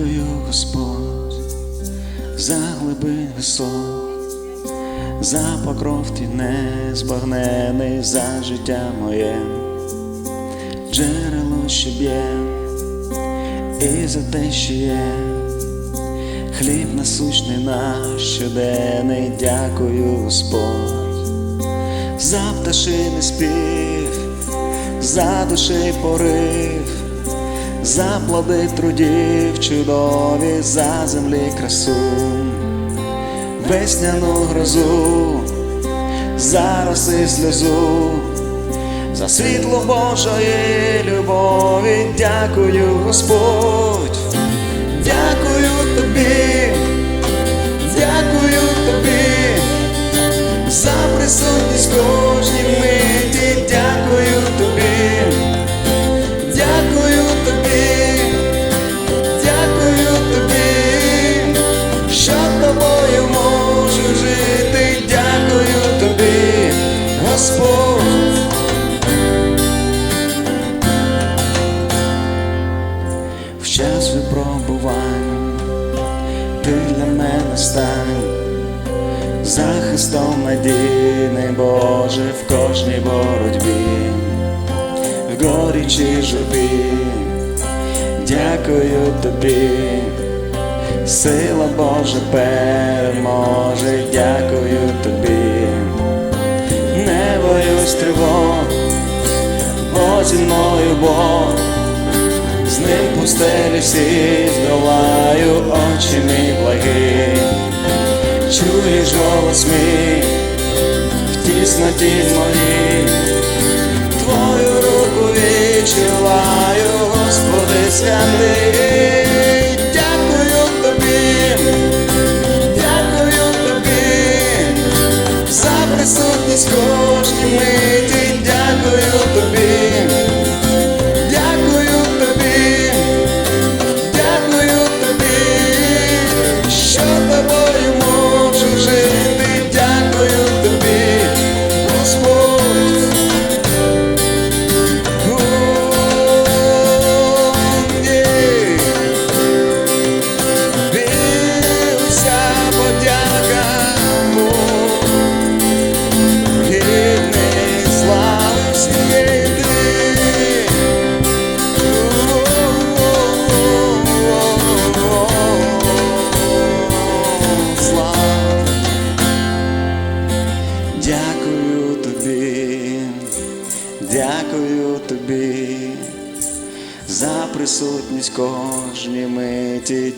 Дякую, Господь, за глибин висот, за покров ти незбагнений за життя моє, джерело що б'є, і за те, що є, хліб насущний наш щоденний, дякую, Господь, за пташиний спів, за душі порив за плоди трудів чудові, за землі красу, весняну грозу, за роси сльозу, за світло Божої любові, дякую, Господь, дякую тобі, дякую тобі, за присутність кожній миті, час випробувань. Ти для мене стань, захистом надійний Боже в кожній боротьбі. В горічі журбі, дякую тобі, сила Божа переможе, дякую тобі, не боюсь тривог, бо зі мною Бог, з ним пустелі всі здолаю, очі мій благи, чуєш голос мій в тісноті моїй твою руку відчуваю,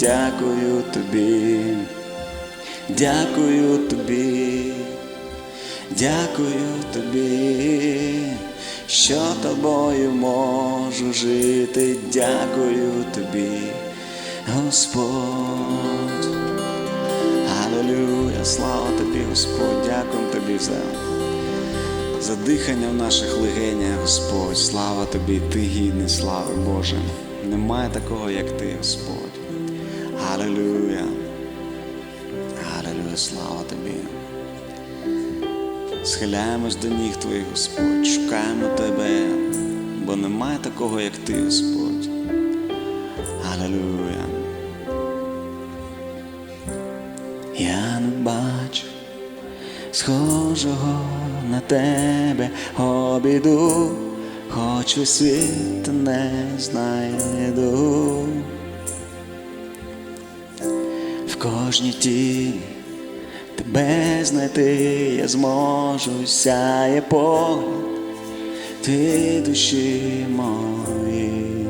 дякую тобі, дякую тобі, дякую тобі, що тобою можу жити, дякую тобі, Господь. Аллилуйя, слава тобі, Господь, дякуємо тобі за, за дихання в наших легенях, Господь. Слава тобі, ти гідний, слави Боже. Немає такого, як ти, Господь. Аллилуйя. Аллилуйя, слава тобі. Схиляємось до ніг твоїх, Господь, шукаємо тебе, бо немає такого, як ти, Господь. Аллилуйя. Я не бачу схожого на тебе обіду, хоч світ не знайду. В кожній тебе знайти я зможу, сяє погляд ти душі мої.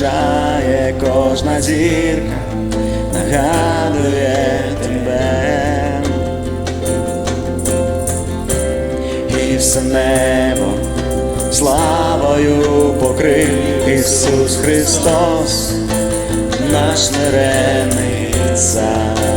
Вражає кожна зірка, нагадує тебе. І все небо славою покрив Ісус Христос, наш смирений цар.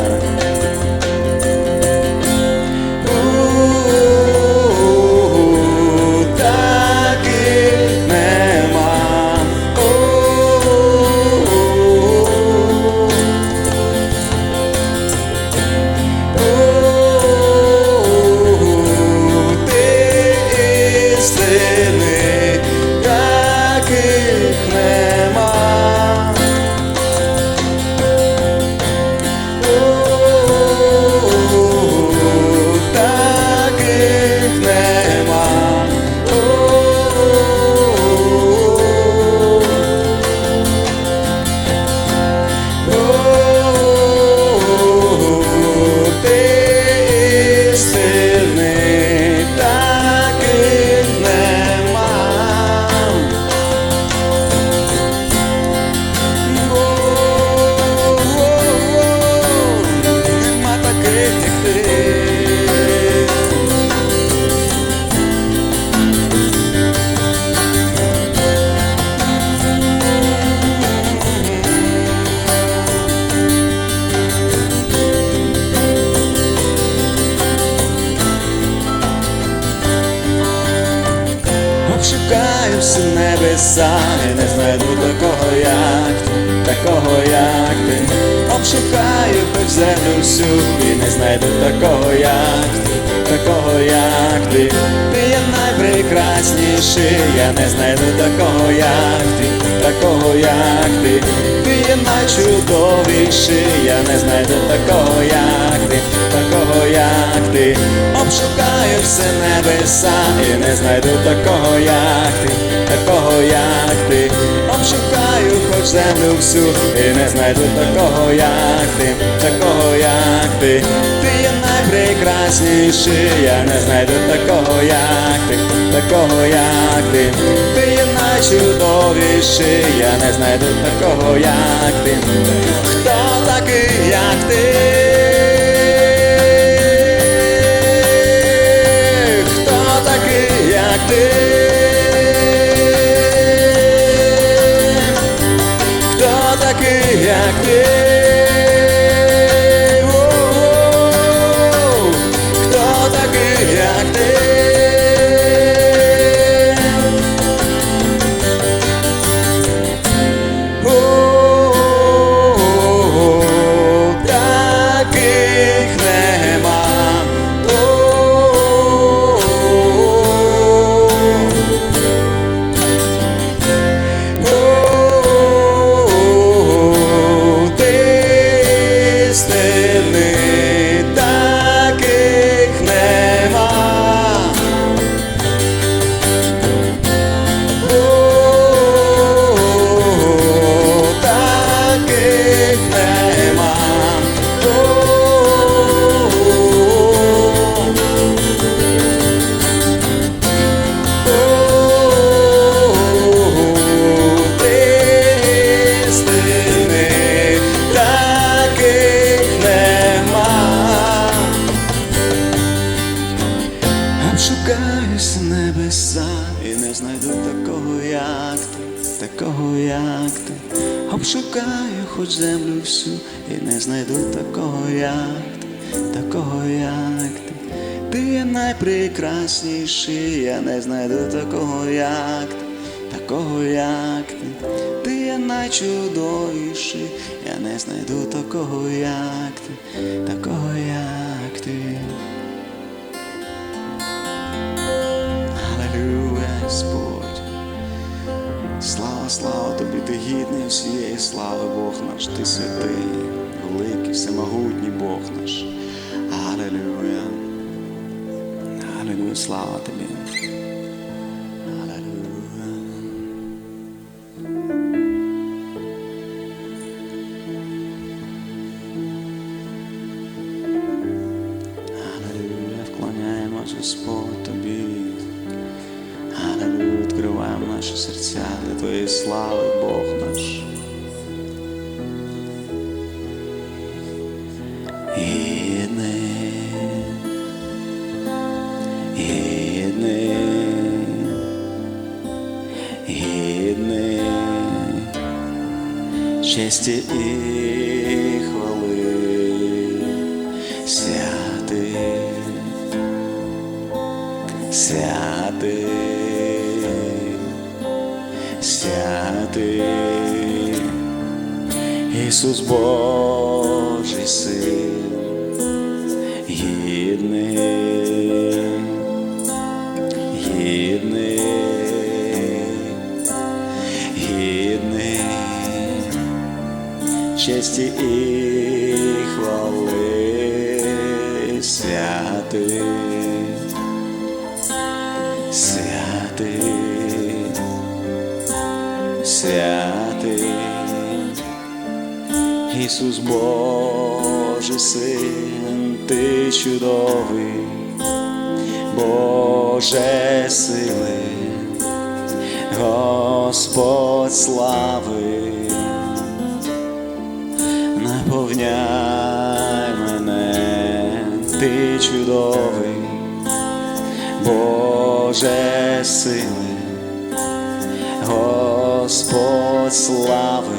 Найпрекрасніший, я не знайду такого, як ти, такого, як ти. Ти є найчудовіший, я не знайду такого, як ти, такого, як ти. Обшукаю все небеса і не знайду такого, як ти, такого, як ти. Обшукаю хоч землю всю і не знайду такого, як ти, такого, як ти. Ти є найпрекрасніший, я не знайду такого, як ти, такого, як ти. Ти є найчудовіший, я не знайду такого, як ти. Хто такий, як ти? Хто такий, як ти? Як ти? І не знайду такого, як ти, такого, як ти. Ти є найпрекрасніший, я не знайду такого, як ти, такого, як ти. Ти є найчудовіший, я не знайду такого, як ти, такого, як ти. Аллилуйя, Господь. Слава, тобі, ти гідний всієї слави, Бог наш, ти святий, великий, всемогутній Бог наш. Аллилуйя. Аллилуйя, слава тобі. Аллилуйя. Аллилуйя, вклоняємось, Господь, наші серця для Твоєї слави, Бог наш. Гідний, і святий, Ісус Божий син, гідний, гідний, гідний, честі і хвали, святий, святий. Ісус Божий син, ти чудовий, Боже сили, Господь слави, наповняй мене, ти чудовий, Боже сили, Господь слави.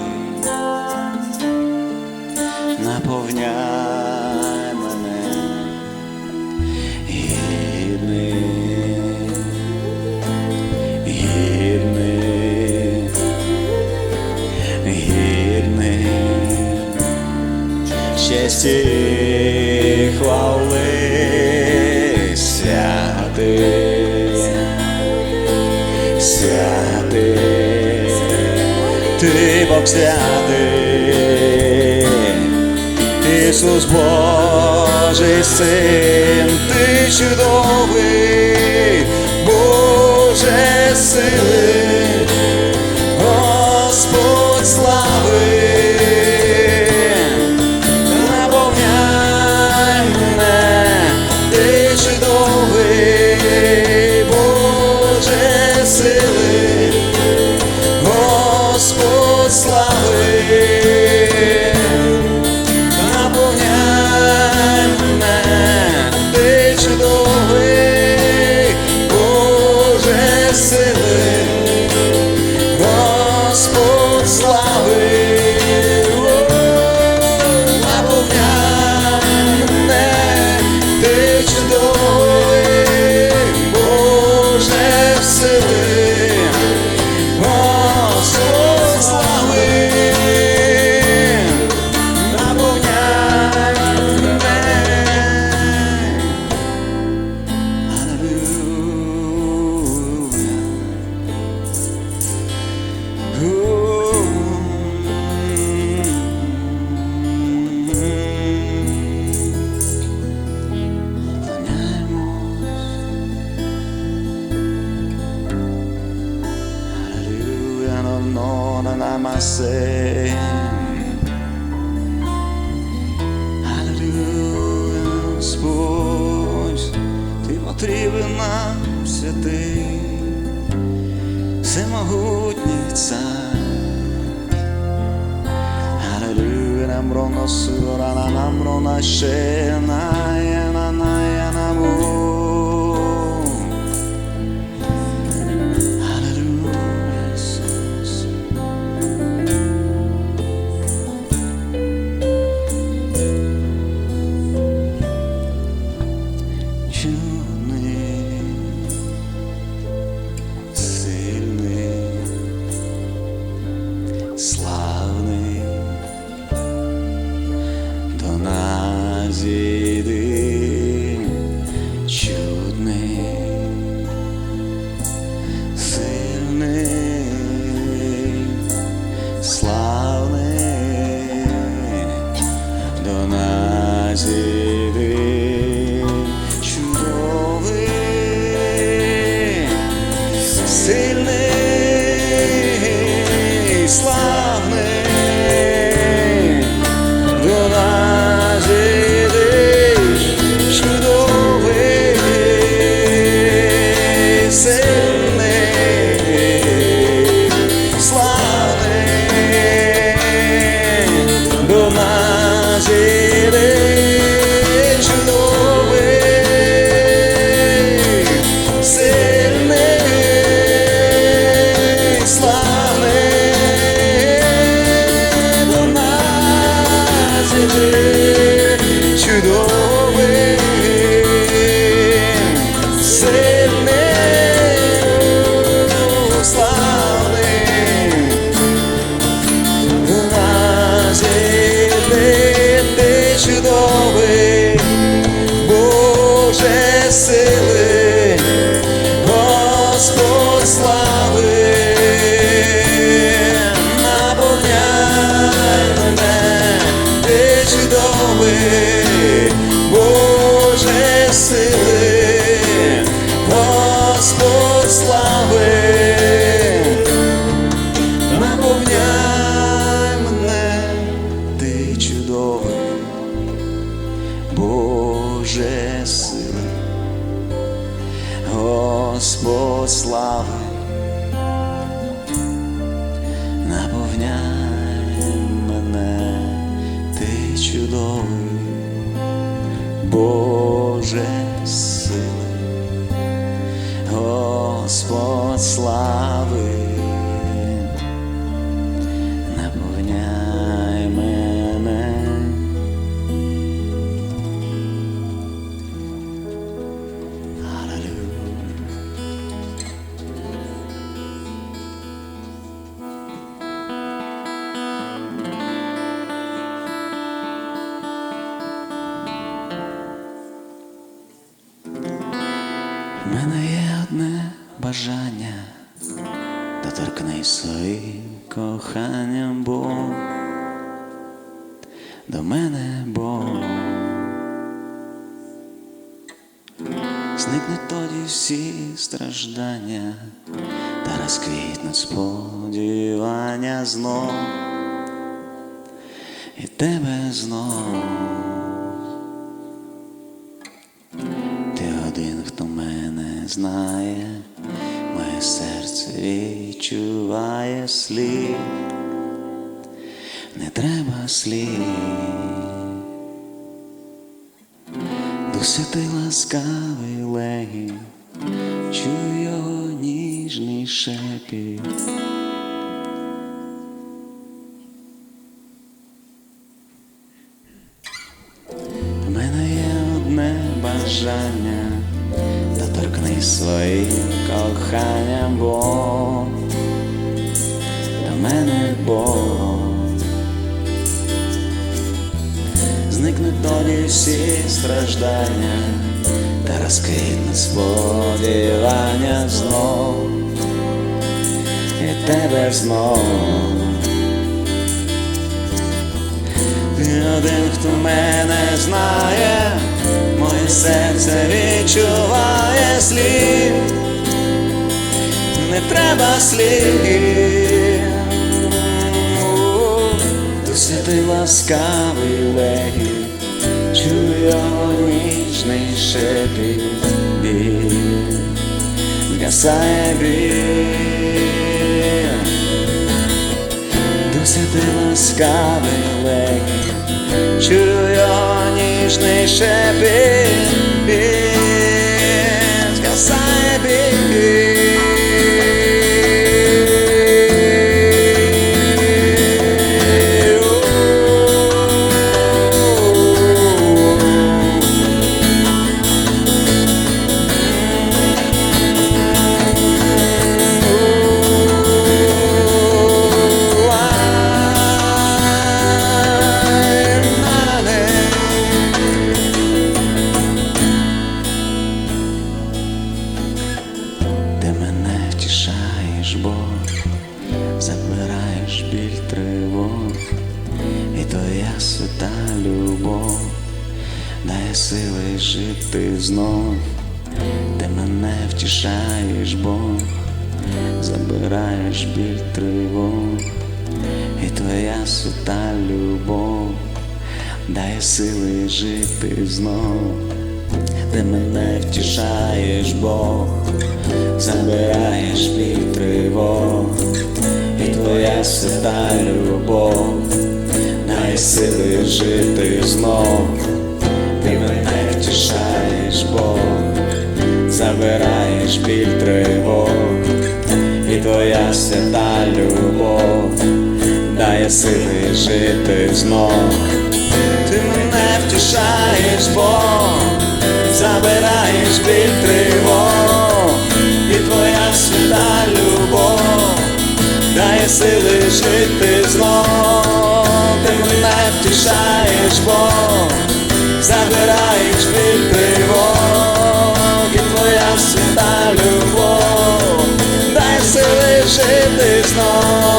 Наповняй мене гідний, гідний, гідний, честі хвали святий, ти Бог святий. Ісус Божий син, ти чудовий, Боже сили, Господь слави, наповняй мене, ти чудовий, Боже сили, Господь слави В мене є одне бажання, доторкнись своїм коханням Бог, до мене Бог. Зникнуть тоді всі страждання, та розквітнуть сподівання знов, і тебе знов. Знає, моє серце відчуває слів, не треба слів. Дух святий ласкавий легів, чую його ніжний шепіт. Своїм коханням Бог, до мене Бог. Зникнуть тоді всі страждання, та розквітнуть сподівання знов, і тебе знов. Ти один, хто мене знає, серце відчуває слів, не треба слів. Ти ласкавий легій, чую його ніжний шепіт, біль, згасає біль. Дух ласкавий легій, чую його ніжний шепіт, згасає біль. Забираєш біль тривог, і твоя свята любов дає сили жити знов. Ти мене втішаєш, Бог, забираєш біль тривог, і твоя свята любов дає сили жити знов, ти мене втішаєш, Бог, забираєш біль тривог, твоя свята любов дає сили жити знов. Ти мене втішаєш, Бог, забираєш біль тривог, і твоя свята любов дає сили жити знов. Ти мене втішаєш, Бог, забираєш жити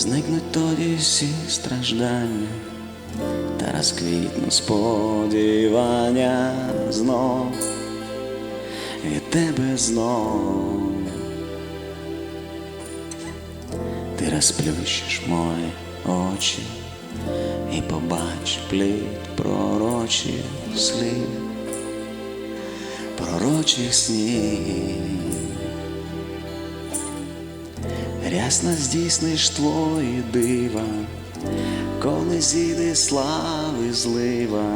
Зникнуть тоді всі страждання, та розквітну сподівання знов від тебе знов. Ти розплющиш мої очі і побач плід пророчих слів, пророчих снів. Рясно здійсниш твої дива, коли зійде слави злива,